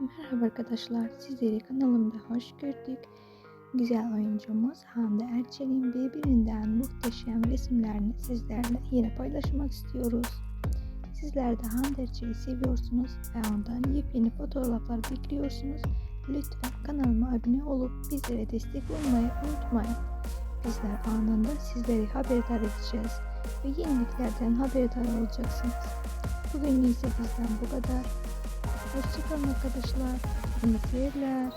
Merhaba arkadaşlar, sizleri kanalımda hoş gördük. Güzel oyuncumuz Hande Erçel'in birbirinden muhteşem resimlerini sizlerle yine paylaşmak istiyoruz. Sizler de Hande Erçel'i seviyorsunuz ve ondan yepyeni fotoğraflar bekliyorsunuz. Lütfen kanalıma abone olup bizlere destek olmayı unutmayın. Bizler anında sizleri haberdar edeceğiz ve yeniliklerden haberdar olacaksınız. Bugün ise bizden bu kadar. Почти ко мне подошла. Замедлять.